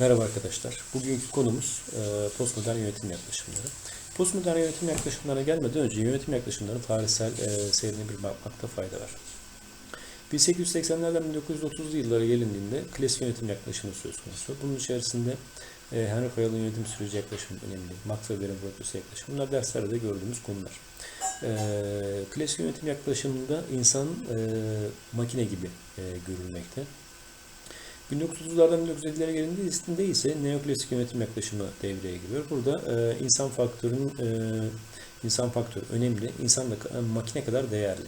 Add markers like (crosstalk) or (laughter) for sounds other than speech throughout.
Merhaba arkadaşlar. Bugünkü konumuz e, postmodern yönetim yaklaşımları. Postmodern yönetim yaklaşımlarına gelmeden önce yönetim yaklaşımlarının tarihsel e, seyrine bir bakmakta fayda var. 1880'lerden 1930'lu yıllara gelindiğinde klasik yönetim yaklaşımı söz konusu. Bunun içerisinde e, Henry Fayol'un yönetim süreci yaklaşımı önemli. Max Weber'in bürokrasi yaklaşımı. Bunlar derslerde de gördüğümüz konular. E, klasik yönetim yaklaşımında insan e, makine gibi görülmekte. 1930'lardan 1950'lere gelindiğinde ise neoklasik yönetim yaklaşımı devreye giriyor. Burada e, insan faktörün e, insan faktörü önemli, insan da makine kadar değerli.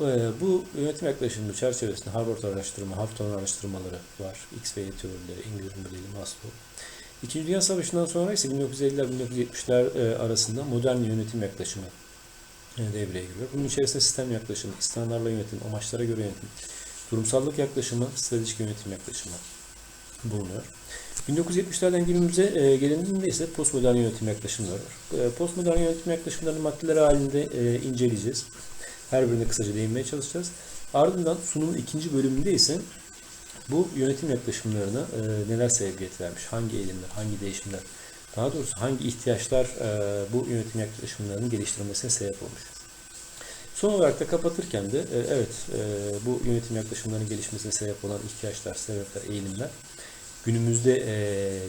E, bu yönetim yaklaşımı çerçevesinde Harvard araştırma, Hafton araştırmaları var. X ve Y teorileri, İngiliz modeli, Maslow. İkinci Dünya Savaşı'ndan sonra ise 1950'ler 1970'ler e, arasında modern yönetim yaklaşımı e, devreye giriyor. Bunun içerisinde sistem yaklaşımı, istihdamlarla yönetim, amaçlara göre yönetim, Durumsallık yaklaşımı, stratejik yönetim yaklaşımı bulunuyor. 1970'lerden günümüze e, gelindiğinde ise postmodern yönetim yaklaşımları var. E, postmodern yönetim yaklaşımlarını maddeler halinde e, inceleyeceğiz. Her birine kısaca değinmeye çalışacağız. Ardından sunumun ikinci bölümünde ise bu yönetim yaklaşımlarına e, neler sebebiyet vermiş, hangi eğilimler, hangi değişimler, daha doğrusu hangi ihtiyaçlar bu yönetim yaklaşımlarının geliştirilmesine sebep olmuş. Son olarak da kapatırken de e, evet e, bu yönetim yaklaşımlarının gelişmesine sebep olan ihtiyaçlar, sebepler, eğilimler günümüzde e,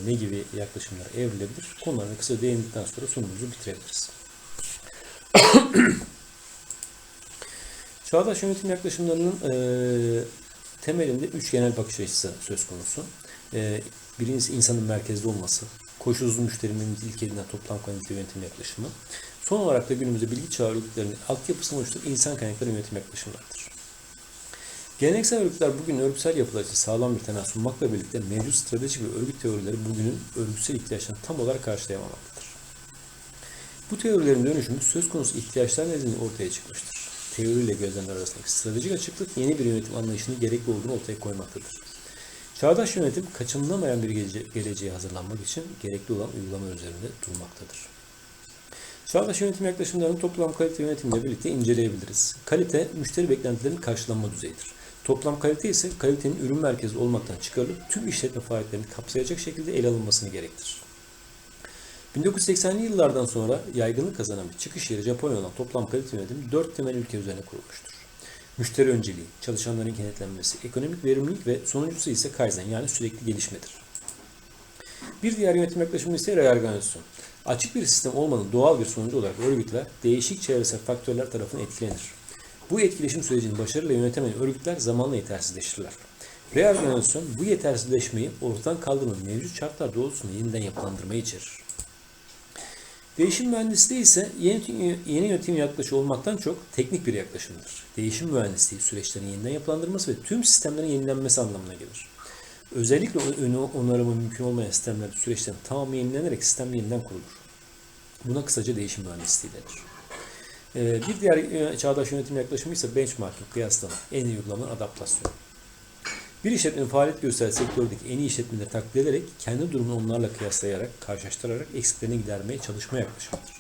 ne gibi yaklaşımlar evrilebilir? Konularına kısa değindikten sonra sunumumuzu bitirebiliriz. (coughs) Çağdaş yönetim yaklaşımlarının temelinde üç genel bakış açısı söz konusu. Birincisi insanın merkezde olması, koşulsuz müşterinin ilkeliğinden toplam kalite yönetim yaklaşımı. Son olarak da günümüzde bilgi çağı örgütlerinin altyapısını oluşturan insan kaynakları yönetim yaklaşımlarıdır. Geleneksel örgütler bugün örgütsel yapılar için sağlam bir temel sunmakla birlikte mevcut stratejik ve örgüt teorileri bugünün örgütsel ihtiyaçlarını tam olarak karşılayamamaktadır. Bu teorilerin dönüşümü söz konusu ihtiyaçlar nedeniyle ortaya çıkmıştır. Teori ile gözlemler arasındaki stratejik açıklık yeni bir yönetim anlayışının gerekli olduğunu ortaya koymaktadır. Çağdaş yönetim kaçınılamayan bir gelece geleceğe hazırlanmak için gerekli olan uygulama üzerinde durmaktadır. Çağdaş yönetim yaklaşımlarının toplam kalite yönetimiyle birlikte inceleyebiliriz. Kalite, müşteri beklentilerinin karşılanma düzeyidir. Toplam kalite ise kalitenin ürün merkezi olmaktan çıkarılıp tüm işletme faaliyetlerini kapsayacak şekilde ele alınmasını gerektirir. 1980'li yıllardan sonra yaygınlık kazanan bir çıkış yeri Japonya olan toplam kalite yönetimi dört temel ülke üzerine kurulmuştur. Müşteri önceliği, çalışanların kenetlenmesi, ekonomik verimlilik ve sonuncusu ise Kaizen yani sürekli gelişmedir. Bir diğer yönetim yaklaşımı ise reorganizasyon. Açık bir sistem olmanın doğal bir sonucu olarak örgütler değişik çevresel faktörler tarafından etkilenir. Bu etkileşim sürecini başarıyla yönetemeyen örgütler zamanla yetersizleştirirler. Reorganizasyon bu yetersizleşmeyi ortadan kaldırmanın mevcut şartlar doğrultusunda yeniden yapılandırmayı içerir. Değişim mühendisliği ise yeni, yeni yönetim yaklaşımı olmaktan çok teknik bir yaklaşımdır. Değişim mühendisliği süreçlerin yeniden yapılandırması ve tüm sistemlerin yenilenmesi anlamına gelir. Özellikle önü onarımı mümkün olmayan sistemler süreçlerin tamamı yenilenerek sistem yeniden kurulur. Buna kısaca değişim mühendisliği denir. Ee, bir diğer e, çağdaş yönetim yaklaşımı ise benchmarking, kıyaslama, en iyi uygulamanın adaptasyonu. Bir işletmenin faaliyet gösterdiği sektördeki en iyi işletmeleri taklit ederek kendi durumunu onlarla kıyaslayarak, karşılaştırarak eksiklerini gidermeye çalışma yaklaşımıdır.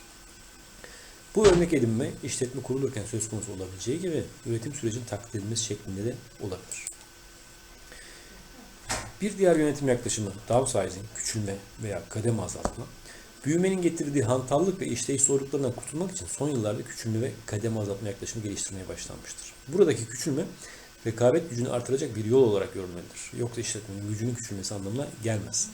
Bu örnek edinme işletme kurulurken söz konusu olabileceği gibi üretim sürecinin taklit edilmesi şeklinde de olabilir. Bir diğer yönetim yaklaşımı downsizing, küçülme veya kademe azaltma. Büyümenin getirdiği hantallık ve işleyiş zorluklarından kurtulmak için son yıllarda küçülme ve kademe azaltma yaklaşımı geliştirmeye başlanmıştır. Buradaki küçülme rekabet gücünü artıracak bir yol olarak görülmelidir. Yoksa işletmenin gücünün küçülmesi anlamına gelmez.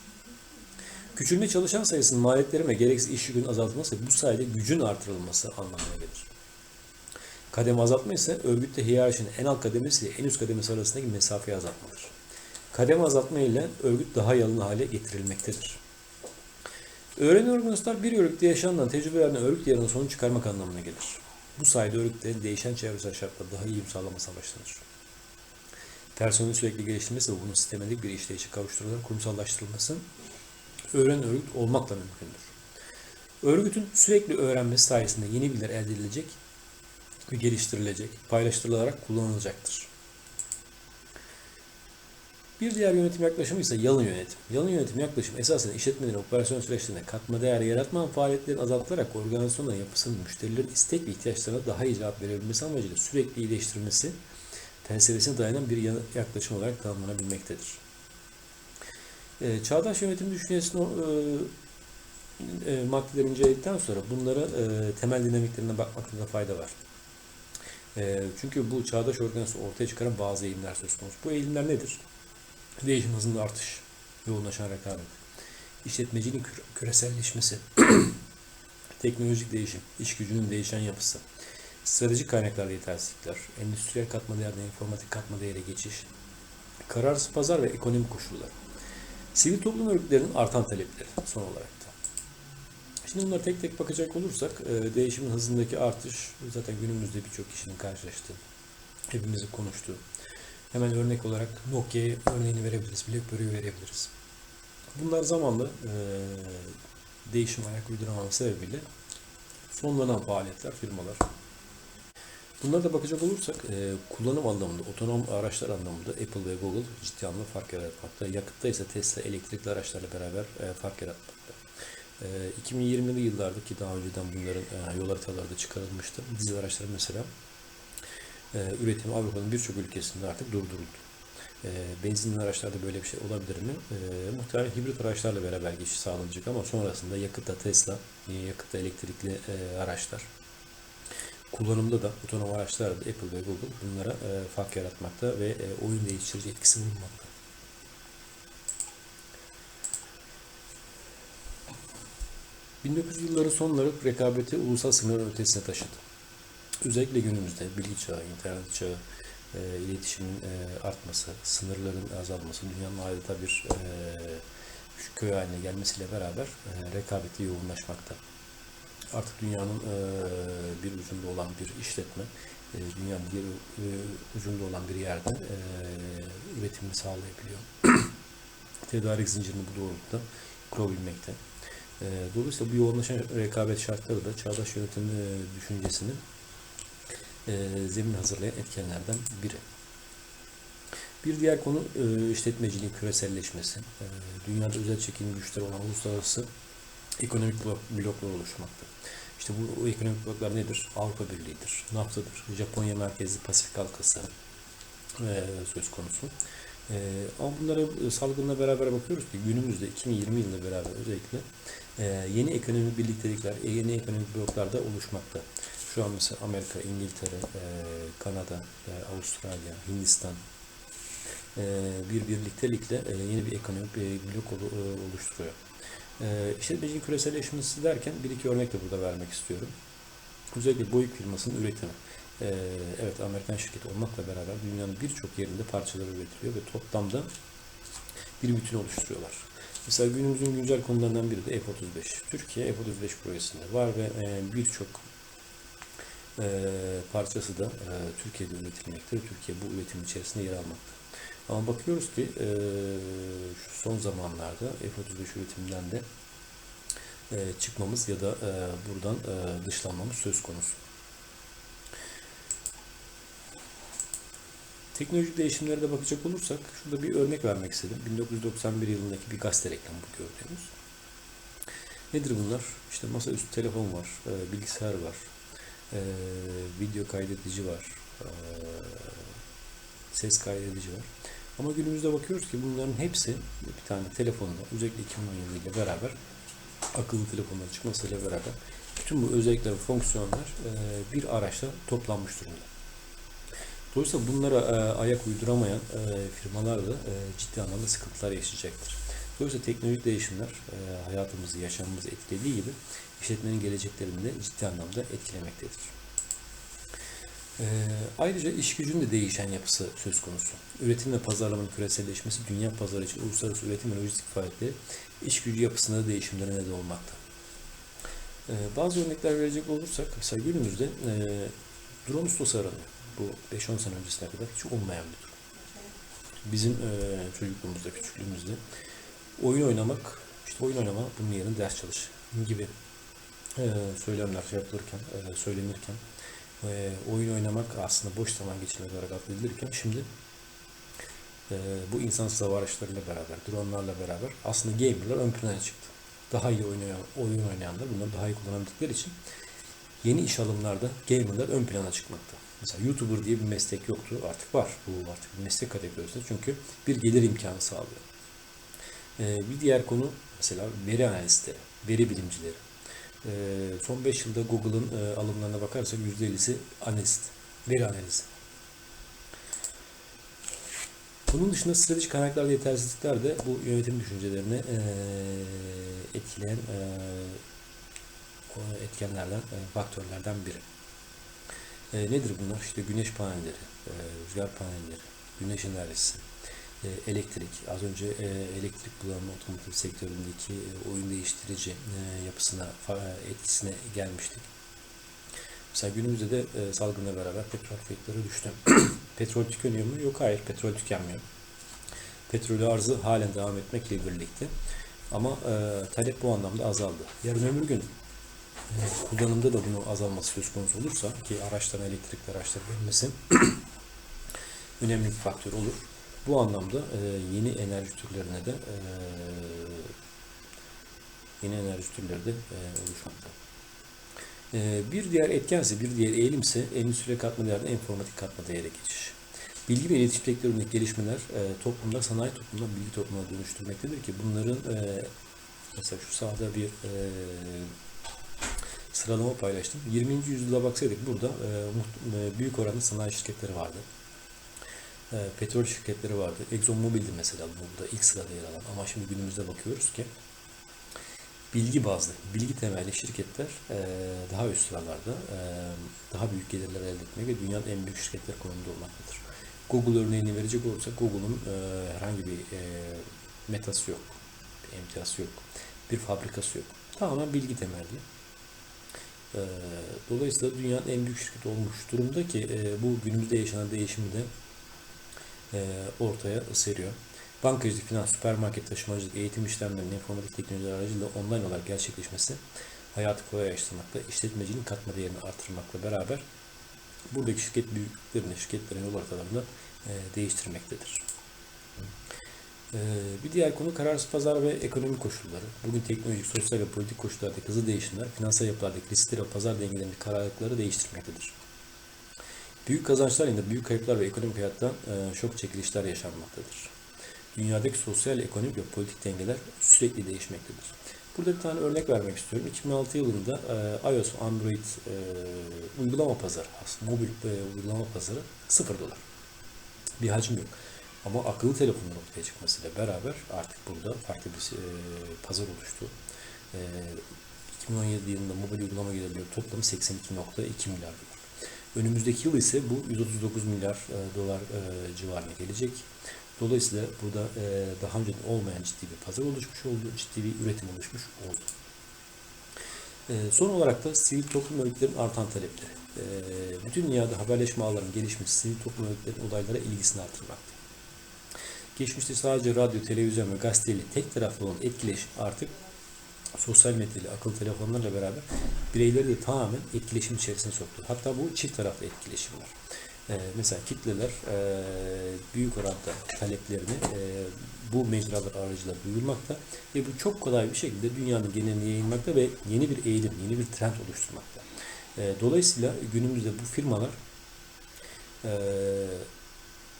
Küçülme çalışan sayısının maliyetleri ve gereksiz iş yükünün azaltılması bu sayede gücün artırılması anlamına gelir. Kademe azaltma ise örgütte hiyerarşinin en alt kademesi ile en üst kademesi arasındaki mesafeyi azaltmadır. Kademe azaltma ile örgüt daha yalın hale getirilmektedir. Öğrenen organizasyonlar bir örgütte yaşanılan tecrübelerden örgüt yararına sonuç çıkarmak anlamına gelir. Bu sayede örgütlerin değişen çevresel şartlarda daha iyi uyum sağlaması amaçlanır. Personelin sürekli geliştirilmesi ve bunun sistematik bir işleyişe kavuşturularak kurumsallaştırılması öğrenen örgüt olmakla mümkündür. Örgütün sürekli öğrenmesi sayesinde yeni bilgiler elde edilecek ve geliştirilecek, paylaştırılarak kullanılacaktır. Bir diğer yönetim yaklaşımı ise yalın yönetim. Yalın yönetim yaklaşımı esasen işletmelerin operasyon süreçlerinde katma değer yaratma faaliyetlerin azaltılarak organizasyonların yapısının müşterilerin istek ve ihtiyaçlarına daha iyi cevap verebilmesi amacıyla sürekli iyileştirilmesi felsefesine dayanan bir yaklaşım olarak tanımlanabilmektedir. E, çağdaş yönetim düşüncesini e, e, maddeleri inceledikten sonra bunlara e, temel dinamiklerine bakmakta da fayda var. E, çünkü bu çağdaş organizasyon ortaya çıkaran bazı eğilimler söz konusu. Bu eğilimler nedir? Değişim hızında artış, yoğunlaşan rekabet, işletmeciliğin küre- küreselleşmesi, (clears throat) teknolojik değişim, iş gücünün değişen yapısı, stratejik kaynaklarda yetersizlikler, endüstriyel katma değerden informatik katma değere geçiş, kararsız pazar ve ekonomik koşullar, sivil toplum örgütlerinin artan talepleri son olarak da. Şimdi bunlara tek tek bakacak olursak e, değişimin hızındaki artış zaten günümüzde birçok kişinin karşılaştığı, hepimizin konuştuğu. Hemen örnek olarak Nokia örneğini verebiliriz, BlackBerry'i verebiliriz. Bunlar zamanla e, değişim ayak uyduramama sebebiyle sonlanan faaliyetler, firmalar. Bunlara da bakacak olursak e, kullanım anlamında, otonom araçlar anlamında Apple ve Google ciddi anlamda fark yaratmakta. Yakıtta ise Tesla elektrikli araçlarla beraber e, fark yaratmakta. E, 2020'li yıllarda ki daha önceden bunların e, yol haritaları da çıkarılmıştı. Dizel araçlar mesela e, üretimi Avrupa'nın birçok ülkesinde artık durduruldu. E, benzinli araçlarda böyle bir şey olabilir mi? E, muhtemelen hibrit araçlarla beraber geçiş sağlanacak ama sonrasında yakıtta Tesla, e, yakıtta elektrikli e, araçlar kullanımda da otonom araçlarda da Apple ve Google bunlara e, fark yaratmakta ve e, oyun değiştirici etkisi bulunmakta. ...1900 yılların sonları rekabeti ulusal sınırların ötesine taşıdı. Özellikle günümüzde bilgi çağı, internet çağı, e, iletişimin e, artması, sınırların azalması, dünyanın adeta bir e, köy haline gelmesiyle beraber e, rekabeti yoğunlaşmakta. Artık dünyanın e, bir ucunda olan bir işletme, e, dünyanın diğer e, ucunda olan bir yerde e, üretimini sağlayabiliyor. (clears throat) Tedarik zincirini bu doğrultuda kurabilmekte. E, dolayısıyla bu yoğunlaşan rekabet şartları da çağdaş yönetim e, düşüncesinin e, zemin hazırlayan etkenlerden biri. Bir diğer konu e, işletmeciliğin küreselleşmesi. E, dünyada özel çekim güçleri olan uluslararası ekonomik blok, bloklar oluşmakta. İşte bu ekonomik bloklar nedir? Avrupa Birliği'dir, NAFTA'dır, Japonya merkezli Pasifik halkası e, söz konusu. E, ama bunlara salgınla beraber bakıyoruz ki günümüzde 2020 yılında beraber özellikle yeni ekonomik birliktelikler, yeni ekonomik bloklar da oluşmakta. Şu an mesela Amerika, İngiltere, e, Kanada, e, Avustralya, Hindistan e, bir birliktelikle e, yeni bir ekonomik bir blok olu- e, oluşturuyor. E, işletmecinin küreselleşmesi derken bir iki örnek de burada vermek istiyorum. Özellikle Boeing firmasının üretimi. E, evet Amerikan şirketi olmakla beraber dünyanın birçok yerinde parçalar üretiliyor ve toplamda bir bütün oluşturuyorlar. Mesela günümüzün güncel konularından biri de F-35. Türkiye F-35 projesinde var ve e, birçok e, parçası da e, Türkiye'de üretilmekte. Türkiye bu üretim içerisinde yer almakta. Ama bakıyoruz ki e, şu son zamanlarda F-35 üretiminden de e, çıkmamız ya da e, buradan e, dışlanmamız söz konusu. Teknolojik değişimlere de bakacak olursak şurada bir örnek vermek istedim. 1991 yılındaki bir gazete reklamı bu gördüğünüz. Nedir bunlar? İşte masaüstü telefon var, e, bilgisayar var, e, video kaydedici var, e, ses kaydedici var. Ama günümüzde bakıyoruz ki bunların hepsi bir tane telefonla özellikle 2017 ile beraber akıllı telefonların çıkmasıyla beraber bütün bu özellikler fonksiyonlar e, bir araçta toplanmış durumda. Dolayısıyla bunlara e, ayak uyduramayan e, firmalar da e, ciddi anlamda sıkıntılar yaşayacaktır. Dolayısıyla teknolojik değişimler e, hayatımızı, yaşamımızı etkilediği gibi işletmenin geleceklerini de ciddi anlamda etkilemektedir. E, ayrıca iş gücünün de değişen yapısı söz konusu. Üretim ve pazarlamanın küreselleşmesi dünya pazarı için uluslararası üretim ve lojistik faaliyetleri iş gücü yapısında da değişimlere neden olmakta. E, bazı örnekler verecek olursak, mesela günümüzde e, drone ustası aranıyor. Bu 5-10 sene öncesine kadar hiç olmayan bir durum. Bizim e, çocukluğumuzda, küçüklüğümüzde oyun oynamak, işte oyun oynama bunun yerine ders çalış gibi e, söylemler yapılırken, e, söylenirken e, oyun oynamak aslında boş zaman geçirmek olarak adledilirken şimdi e, bu insansız hava araçlarıyla beraber, dronlarla beraber aslında gamerlar ön plana çıktı. Daha iyi oynayan, oyun oynayanlar bunları daha iyi kullanabildikleri için yeni iş alımlarda gamerlar ön plana çıkmakta. Mesela YouTuber diye bir meslek yoktu. Artık var. Bu artık bir meslek kategorisinde. Çünkü bir gelir imkanı sağlıyor. E, bir diğer konu mesela veri analistleri, veri bilimcileri. E, son 5 yılda Google'ın e, alımlarına bakarsak %50'si analist, veri analizi. Bunun dışında stratejik kaynaklarda yetersizlikler de bu yönetim düşüncelerini e, etkileyen e, etkenlerden, faktörlerden biri. Nedir bunlar? İşte güneş panelleri, rüzgar panelleri, güneş enerjisi, e, elektrik. Az önce e, elektrik kullanımı otomotiv sektöründeki e, oyun değiştirici yapısına, etkisine gelmiştik. Mesela günümüzde de e, salgınla beraber petrol fiyatları düştü. (clears throat) petrol tükeniyor mu? Yok hayır petrol tükenmiyor. Petrolü arzı halen devam etmekle birlikte. Ama e, talep bu anlamda azaldı. Yarın ömür gün kullanımda da bunu azalması söz konusu olursa ki araçların elektrikli araçlara dönmesi (clears throat) önemli bir faktör olur. Bu anlamda e, yeni enerji türlerine de e, yeni enerji türleri de e, oluşmakta. Bir diğer etkense, bir diğer eğilimse endüstriye katma değerden informatik katma değere geçiş. Bilgi ve iletişim sektöründeki gelişmeler toplumda, sanayi toplumunda bilgi toplumuna dönüştürmektedir ki bunların mesela şu sahada bir sıralama paylaştım. 20. yüzyıla baksaydık burada büyük oranda sanayi şirketleri vardı. E, petrol şirketleri vardı. ExxonMobil'di mesela burada ilk sırada yer alan. Ama şimdi günümüzde bakıyoruz ki bilgi bazlı, bilgi temelli şirketler e, daha üst sıralarda e, daha büyük gelirler elde etmeye ve dünyanın en büyük şirketler konumunda olmaktadır. Google örneğini verecek olursak Google'un e, herhangi bir metası yok, bir emtiyası yok, bir fabrikası yok. Tamamen bilgi temelli. Dolayısıyla dünyanın en büyük şirketi olmuş durumda ki bu günümüzde yaşanan değişimi de ortaya seriyor. Bankacılık, finans, süpermarket, taşımacılık, eğitim işlemlerinin informatik teknolojiler aracılığıyla online olarak gerçekleşmesi hayatı kolaylaştırmakla, işletmecinin katma değerini artırmakla beraber buradaki şirket büyüklüklerini, şirketlerin yol haritalarını e, değiştirmektedir. E, bir diğer konu kararsız pazar ve ekonomi koşulları. Bugün teknolojik, sosyal ve politik koşullardaki hızlı değişimler, finansal yapılardaki riskleri ve pazar dengelerindeki kararlılıkları değiştirmektedir. Büyük kazançlar yanında büyük kayıplar ve ekonomik hayatta e, şok çekilişler yaşanmaktadır. Dünyadaki sosyal, ekonomik ve politik dengeler sürekli değişmektedir. Burada bir tane örnek vermek istiyorum. 2006 yılında e, iOS, Android e, uygulama pazarı, aslında mobil uygulama pazarı 0 dolar. Bir hacim yok. Ama akıllı telefonun ortaya çıkmasıyla beraber artık burada farklı bir pazar oluştu. E, 2017 yılında mobil uygulama gelirleri toplamı 82.2 milyar dolar. Önümüzdeki yıl ise bu 139 milyar e, dolar e, civarına gelecek. Dolayısıyla burada e, daha önce olmayan ciddi bir pazar oluşmuş oldu, ciddi bir üretim oluşmuş oldu. E, son olarak da sivil toplum örgütlerinin artan talepleri. E, bütün dünyada haberleşme ağlarının gelişmesi sivil toplum örgütlerinin olaylara ilgisini artırmakta. Geçmişte sadece radyo, televizyon ve gazeteyle tek taraflı olan etkileşim artık sosyal medyayla, akıllı telefonlarla beraber bireyleri de tamamen etkileşim içerisine soktu. Hatta bu çift taraflı etkileşimler. Ee, mesela kitleler e, büyük oranda taleplerini e, bu mecralar aracılığıyla duyurmakta ve bu çok kolay bir şekilde dünyanın geneline yayılmakta ve yeni bir eğilim, yeni bir trend oluşturmakta. E, dolayısıyla günümüzde bu firmalar e,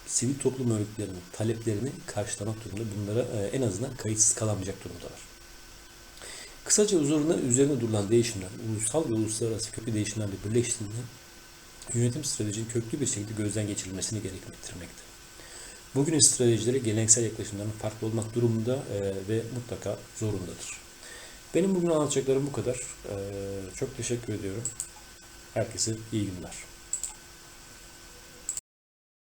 sivil toplum örgütlerinin taleplerini karşılamak durumunda. Bunlara e, en azından kayıtsız kalamayacak durumdalar. Kısaca üzerine, üzerine durulan değişimler, ulusal ve uluslararası köklü değişimlerle birleştiğinde yönetim stratejinin köklü bir şekilde gözden geçirilmesini gerektirmekte. Bugünün stratejileri geleneksel yaklaşımların farklı olmak durumunda e, ve mutlaka zorundadır. Benim bugün anlatacaklarım bu kadar. E, çok teşekkür ediyorum. Herkese iyi günler.